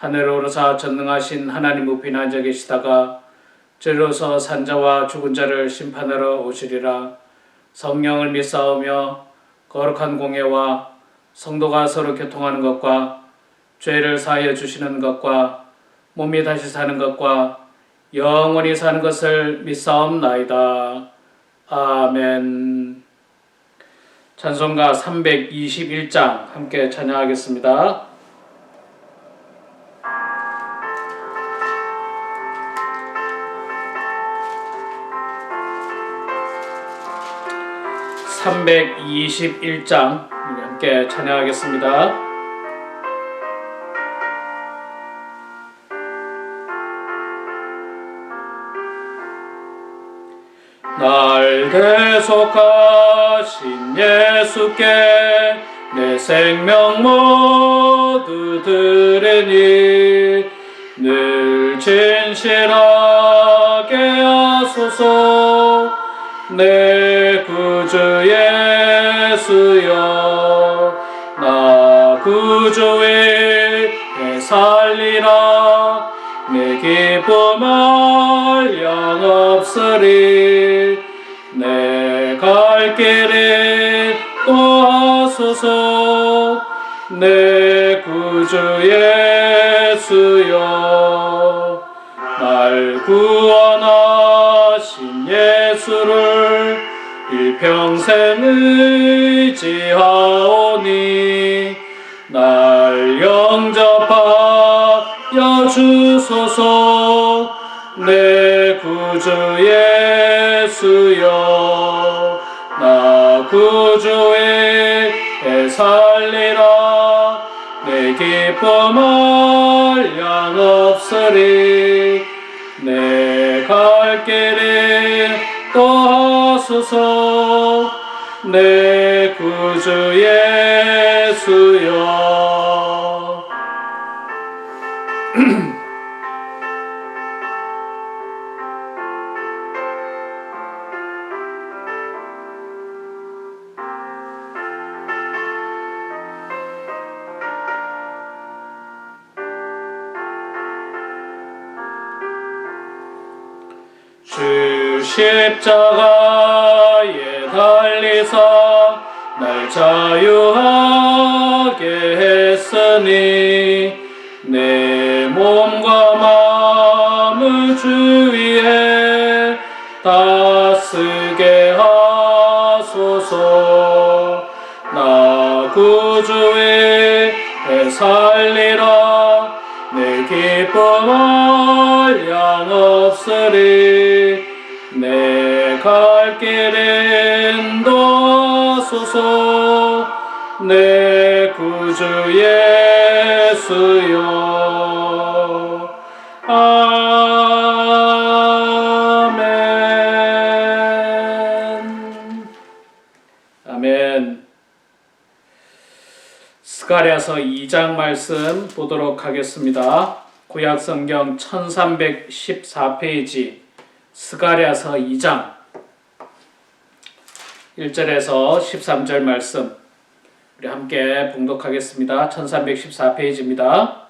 하늘에 오르사 전능하신 하나님 우편에 앉아 계시다가 저로서 산자와 죽은 자를 심판하러 오시리라 성령을 믿사오며 거룩한 공예와 성도가 서로 교통하는 것과 죄를 사하여 주시는 것과 몸이 다시 사는 것과 영원히 사는 것을 믿사옵나이다. 아멘. 찬송가 321장 함께 찬양하겠습니다. (321장) 우리 함께 찬양하겠습니다. 날 대속하신 예수께 내 생명 모두 드리니 늘 진실하게 하소서 내 기쁨을 양없으리 내 갈 길에 또 하소서 내 구주 예수여 날 구원하신 예수를 일평생 의지하오니 날 영접하여 주소서. 내 구주 예수여 나 구주의 살리라 내 기쁨을 양 없으리. 내 갈 길에 또 하소서. 내 구주 예수여 십자가에 달리사 날 자유하게 했으니 내 몸과 마음을 주 위에 다쓰게 하소서. 나 구주의 살리라. 내 기쁨을 양 없으리. 내 갈 길에 인도하소서. 내 구주 예수여. 아멘. 아멘. 스가랴서 2장 말씀 보도록 하겠습니다. 구약 성경 1314페이지. 스가랴서 2장 1절에서 13절 말씀 우리 함께 봉독하겠습니다. 1314페이지입니다.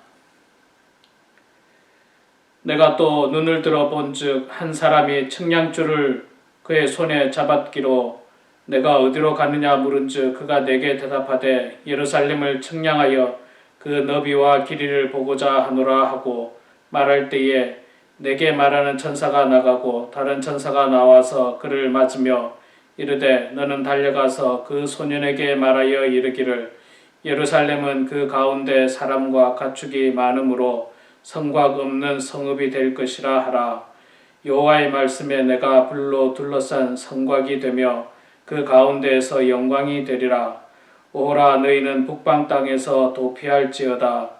내가 또 눈을 들어 본즉 한 사람이 측량줄을 그의 손에 잡았기로 내가 어디로 가느냐 물은즉 그가 내게 대답하되 예루살렘을 측량하여 그 너비와 길이를 보고자 하노라 하고 말할 때에 내게 말하는 천사가 나가고 다른 천사가 나와서 그를 맞으며 이르되 너는 달려가서 그 소년에게 말하여 이르기를 예루살렘은 그 가운데 사람과 가축이 많으므로 성곽 없는 성읍이 될 것이라 하라. 여호와의 말씀에 내가 불로 둘러싼 성곽이 되며 그 가운데에서 영광이 되리라. 오라 너희는 북방 땅에서 도피할지어다.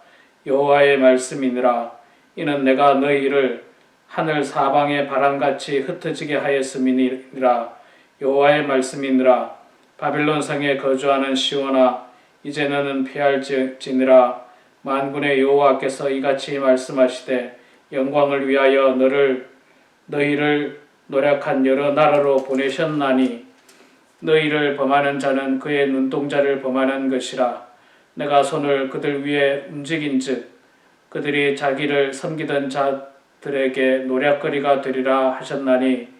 여호와의 말씀이니라. 이는 내가 너희를 하늘 사방의 바람같이 흩어지게 하였음이니라 여호와의 말씀이니라. 바빌론 성에 거주하는 시온아 이제 너는 피할지니라. 만군의 여호와께서 이같이 말씀하시되 영광을 위하여 너를 너희를 노력한 여러 나라로 보내셨나니 너희를 범하는 자는 그의 눈동자를 범하는 것이라. 내가 손을 그들 위에 움직인즉 그들이 자기를 섬기던 자들에게 노략거리가 되리라 하셨나니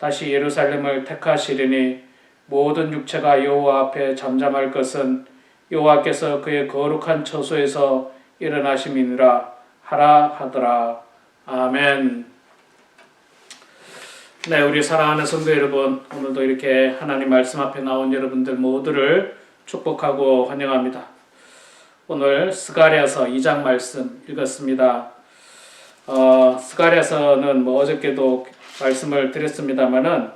다시 예루살렘을 택하시리니 모든 육체가 여호와 앞에 잠잠할 것은 여호와께서 그의 거룩한 처소에서 일어나심이니라 하라 하더라 아멘. 네, 우리 사랑하는 성도 여러분, 오늘도 이렇게 하나님 말씀 앞에 나온 여러분들 모두를 축복하고 환영합니다. 오늘 스가랴서 2장 말씀 읽었습니다. 어, 스가랴서는 뭐 어저께도 말씀을 드렸습니다만은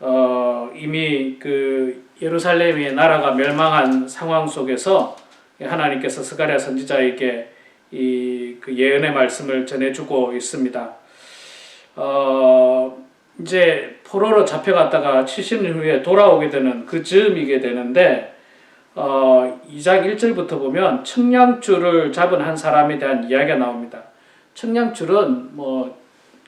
어, 이미 그 예루살렘의 나라가 멸망한 상황 속에서 하나님께서 스가랴 선지자에게 이 그 예언의 말씀을 전해주고 있습니다. 어, 이제 포로로 잡혀갔다가 70년 후에 돌아오게 되는 그 즈음이게 되는데 어, 2장 1절부터 보면 청량줄을 잡은 한 사람에 대한 이야기가 나옵니다. 청량줄은 뭐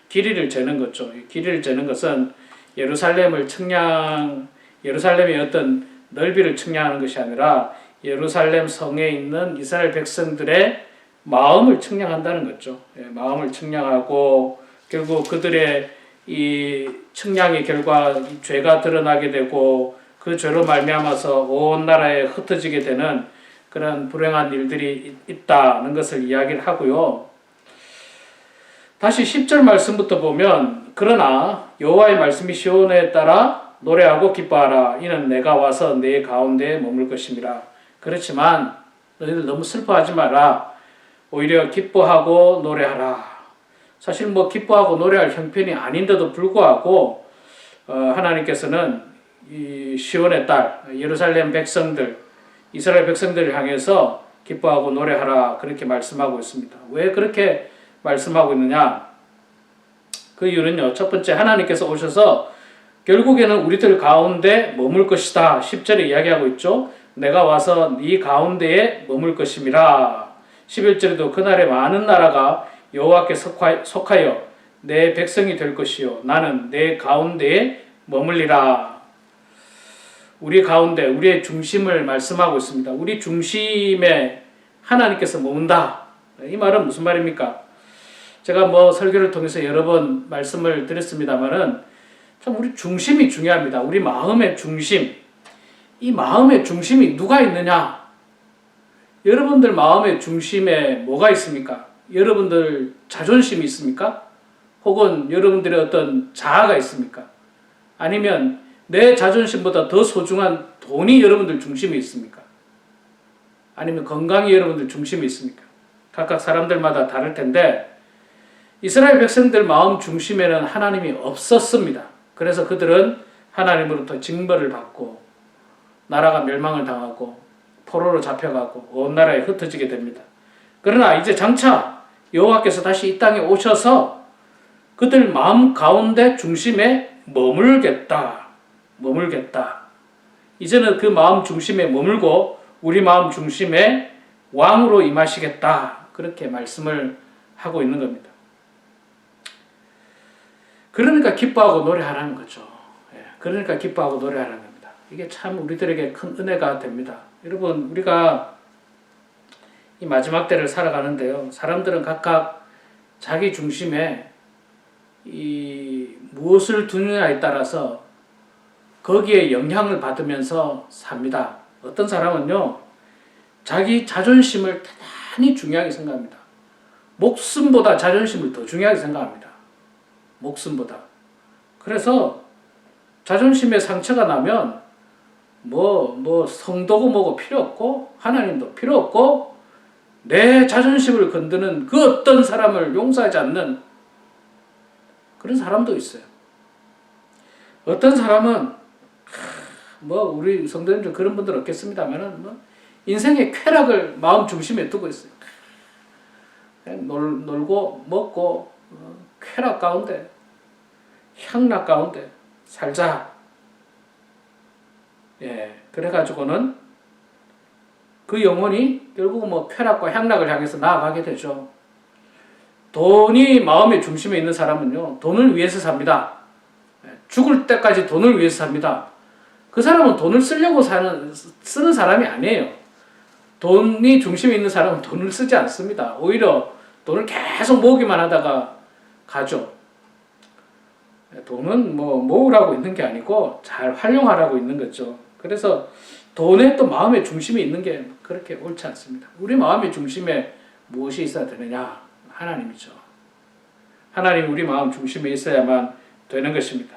길이를 재는 거죠. 길이를 재는 것은 예루살렘을 청량 예루살렘의 어떤 넓이를 측량하는 것이 아니라 예루살렘 성에 있는 이스라엘 백성들의 마음을 측량한다는 거죠. 예, 마음을 측량하고 결국 그들의 이 측량의 결과 이 죄가 드러나게 되고 그 죄로 말미암아서 온 나라에 흩어지게 되는 그런 불행한 일들이 있- 있다는 것을 이야기를 하고요. 다시 10절 말씀부터 보면 그러나 여호와의 말씀이 시온에 따라 노래하고 기뻐하라. 이는 내가 와서 내 가운데에 머물 것임이라 그렇지만 너희들 너무 슬퍼하지 마라. 오히려 기뻐하고 노래하라. 사실 뭐 기뻐하고 노래할 형편이 아닌데도 불구하고 어, 하나님께서는 이 시온의 딸 예루살렘 백성들 이스라엘 백성들을 향해서 기뻐하고 노래하라 그렇게 말씀하고 있습니다. 왜 그렇게 말씀하고 있느냐? 그 이유는요. 첫 번째 하나님께서 오셔서 결국에는 우리들 가운데 머물 것이다. 10절에 이야기하고 있죠. 내가 와서 네 가운데에 머물 것임이라. 11절에도 그날에 많은 나라가 여호와께 속하- 속하여 내 백성이 될 것이요 나는 내 가운데에 머물리라. 우리 가운데 우리의 중심을 말씀하고 있습니다. 우리 중심에 하나님께서 머문다. 이 말은 무슨 말입니까? 제가 뭐 설교를 통해서 여러 번 말씀을 드렸습니다만은 참 우리 중심이 중요합니다. 우리 마음의 중심. 이 마음의 중심이 누가 있느냐? 여러분들 마음의 중심에 뭐가 있습니까? 여러분들 자존심이 있습니까? 혹은 여러분들의 어떤 자아가 있습니까? 아니면 내 자존심보다 더 소중한 돈이 여러분들 중심에 있습니까? 아니면 건강이 여러분들 중심에 있습니까? 각각 사람들마다 다를 텐데 이스라엘 백성들 마음 중심에는 하나님이 없었습니다. 그래서 그들은 하나님으로부터 징벌을 받고 나라가 멸망을 당하고 포로로 잡혀가고 온 나라에 흩어지게 됩니다. 그러나 이제 장차 여호와께서 다시 이 땅에 오셔서 그들 마음 가운데 중심에 머물겠다. 머물겠다. 이제는 그 마음 중심에 머물고 우리 마음 중심에 왕으로 임하시겠다. 그렇게 말씀을 하고 있는 겁니다. 그러니까 기뻐하고 노래하라는 거죠. 예, 그러니까 기뻐하고 노래하라는 겁니다. 이게 참 우리들에게 큰 은혜가 됩니다. 여러분, 우리가 이 마지막 때를 살아가는데요. 사람들은 각각 자기 중심에 이 무엇을 두느냐에 따라서 거기에 영향을 받으면서 삽니다. 어떤 사람은요, 자기 자존심을 대단히 중요하게 생각합니다. 목숨보다 자존심을 더 중요하게 생각합니다. 목숨보다. 그래서 자존심에 상처가 나면 뭐, 뭐 성도고 뭐고 필요 없고 하나님도 필요 없고 내 자존심을 건드는 그 어떤 사람을 용서하지 않는 그런 사람도 있어요. 어떤 사람은 뭐 우리 성도님들 그런 분들 없겠습니다만은 뭐 인생의 쾌락을 마음 중심에 두고 있어요. 놀, 놀고 먹고 어, 쾌락 가운데 향락 가운데 살자. 예, 그래가지고는 그 영혼이 결국 뭐 쾌락과 향락을 향해서 나아가게 되죠. 돈이 마음의 중심에 있는 사람은요, 돈을 위해서 삽니다. 예, 죽을 때까지 돈을 위해서 삽니다. 그 사람은 돈을 쓰려고 사는, 쓰는 사람이 아니에요. 돈이 중심에 있는 사람은 돈을 쓰지 않습니다. 오히려 돈을 계속 모으기만 하다가 예, 돈은 뭐 모으라고 있는 게 아니고 잘 활용하라고 있는 거죠. 그래서 돈의 또 마음의 중심에 있는 게 그렇게 옳지 않습니다. 우리 마음의 중심에 무엇이 있어야 되느냐? 하나님이죠. 하나님 우리 마음 중심에 있어야만 되는 것입니다.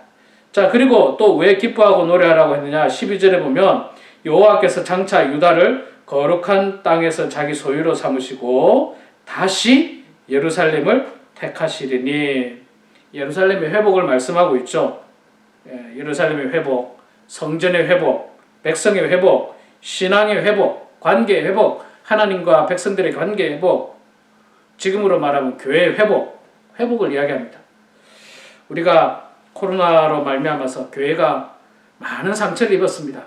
자, 그리고 또 왜 기뻐하고 노래하라고 했느냐? 12절에 보면 여호와께서 장차 유다를 거룩한 땅에서 자기 소유로 삼으시고 다시 예루살렘을 택하시리니 예루살렘의 회복을 말씀하고 있죠. 예, 예루살렘의 회복, 성전의 회복, 백성의 회복, 신앙의 회복, 관계의 회복, 하나님과 백성들의 관계의 회복, 지금으로 말하면 교회의 회복, 회복을 이야기합니다. 우리가 코로나로 말미암아서 교회가 많은 상처를 입었습니다.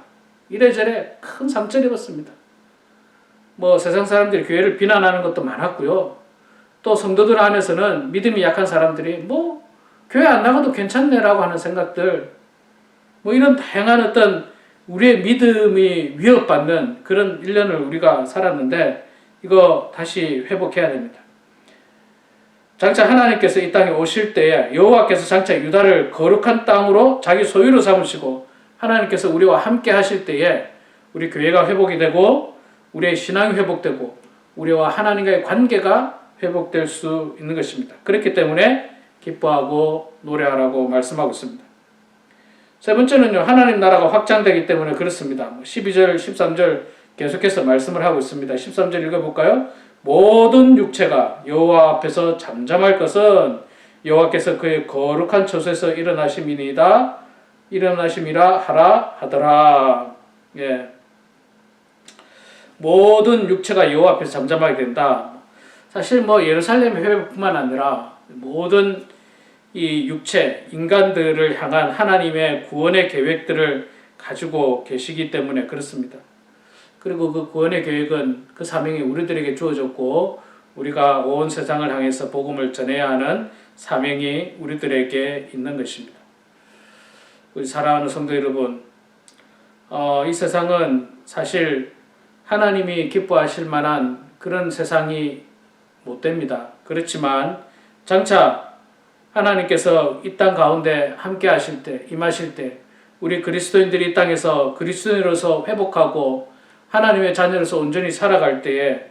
이래저래 큰 상처를 입었습니다. 뭐 세상 사람들이 교회를 비난하는 것도 많았고요. 또 성도들 안에서는 믿음이 약한 사람들이 뭐 교회 안 나가도 괜찮네라고 하는 생각들 뭐 이런 다양한 어떤 우리의 믿음이 위협받는 그런 1년을 우리가 살았는데 이거 다시 회복해야 됩니다. 장차 하나님께서 이 땅에 오실 때에 여호와께서 장차 유다를 거룩한 땅으로 자기 소유로 삼으시고 하나님께서 우리와 함께 하실 때에 우리 교회가 회복이 되고 우리의 신앙이 회복되고 우리와 하나님과의 관계가 회복될 수 있는 것입니다. 그렇기 때문에 기뻐하고 노래하라고 말씀하고 있습니다. 세 번째는요, 하나님 나라가 확장되기 때문에 그렇습니다. 12절, 13절 계속해서 말씀을 하고 있습니다. 13절 읽어볼까요? 모든 육체가 여호와 앞에서 잠잠할 것은 여호와께서 그의 거룩한 처소에서 일어나심이니이다. 일어나심이라 하라 하더라. 예. 모든 육체가 여호와 앞에서 잠잠하게 된다. 사실 뭐 예루살렘 회복뿐만 아니라 모든 이 육체 인간들을 향한 하나님의 구원의 계획들을 가지고 계시기 때문에 그렇습니다. 그리고 그 구원의 계획은 그 사명이 우리들에게 주어졌고 우리가 온 세상을 향해서 복음을 전해야 하는 사명이 우리들에게 있는 것입니다. 우리 사랑하는 성도 여러분, 어, 이 세상은 사실 하나님이 기뻐하실 만한 그런 세상이 못 됩니다. 그렇지만 장차 하나님께서 이 땅 가운데 함께 하실 때, 임하실 때, 우리 그리스도인들이 이 땅에서 그리스도인으로서 회복하고 하나님의 자녀로서 온전히 살아갈 때에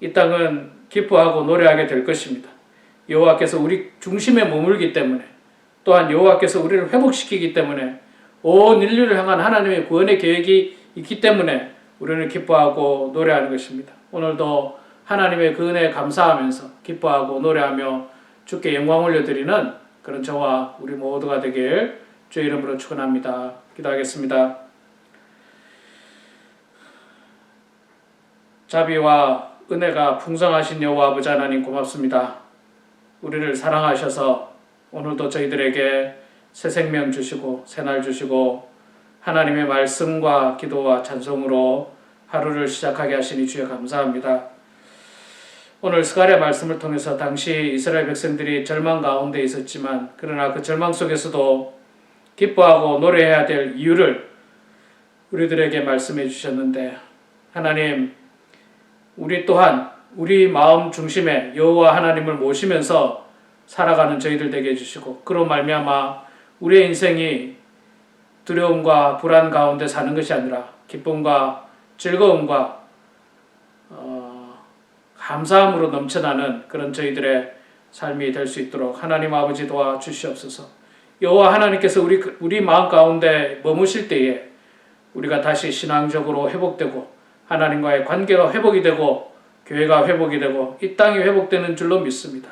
이 땅은 기뻐하고 노래하게 될 것입니다. 여호와께서 우리 중심에 머물기 때문에 또한 여호와께서 우리를 회복시키기 때문에 온 인류를 향한 하나님의 구원의 계획이 있기 때문에 우리는 기뻐하고 노래하는 것입니다. 오늘도 하나님의 그 은혜에 감사하면서 기뻐하고 노래하며 주께 영광 올려드리는 그런 저와 우리 모두가 되길 주의 이름으로 축원합니다. 기도하겠습니다. 자비와 은혜가 풍성하신 여호와 아버지 하나님 고맙습니다. 우리를 사랑하셔서 오늘도 저희들에게 새 생명 주시고 새날 주시고 하나님의 말씀과 기도와 찬송으로 하루를 시작하게 하시니 주여 감사합니다. 오늘 스가랴 말씀을 통해서 당시 이스라엘 백성들이 절망 가운데 있었지만 그러나 그 절망 속에서도 기뻐하고 노래해야 될 이유를 우리들에게 말씀해 주셨는데 하나님 우리 또한 우리 마음 중심에 여호와 하나님을 모시면서 살아가는 저희들 되게 해 주시고 그로 말미암아 우리의 인생이 두려움과 불안 가운데 사는 것이 아니라 기쁨과 즐거움과 어, 감사함으로 넘쳐나는 그런 저희들의 삶이 될 수 있도록 하나님 아버지 도와 주시옵소서. 여호와 하나님께서 우리 우리 마음 가운데 머무실 때에 우리가 다시 신앙적으로 회복되고 하나님과의 관계가 회복이 되고 교회가 회복이 되고 이 땅이 회복되는 줄로 믿습니다.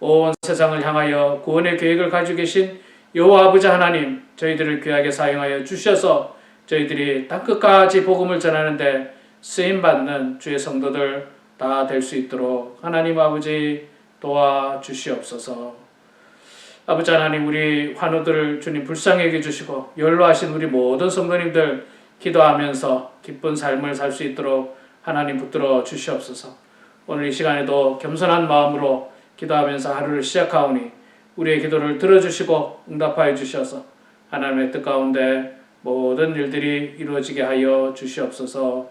온 세상을 향하여 구원의 계획을 가지고 계신 여호와 아버지 하나님 저희들을 귀하게 사용하여 주셔서 저희들이 땅 끝까지 복음을 전하는데 쓰임 받는 주의 성도들 다 될 수 있도록 하나님 아버지 도와 주시옵소서. 아버지 하나님 우리 환우들 주님 불쌍하게 주시고 연로하신 우리 모든 성도님들 기도하면서 기쁜 삶을 살 수 있도록 하나님 붙들어 주시옵소서. 오늘 이 시간에도 겸손한 마음으로 기도하면서 하루를 시작하오니 우리의 기도를 들어주시고 응답하여 주셔서 하나님의 뜻 가운데 모든 일들이 이루어지게 하여 주시옵소서.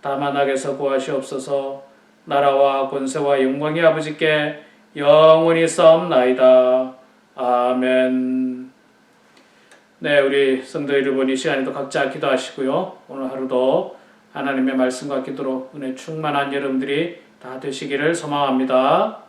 다만 악에서 구하시옵소서 나라와 권세와 영광이 아버지께 영원히 싸움나이다. 아멘. 네, 우리 성도 여러분 이 시간에도 각자 기도하시고요. 오늘 하루도 하나님의 말씀과 기도로 은혜 충만한 여러분들이 다 되시기를 소망합니다.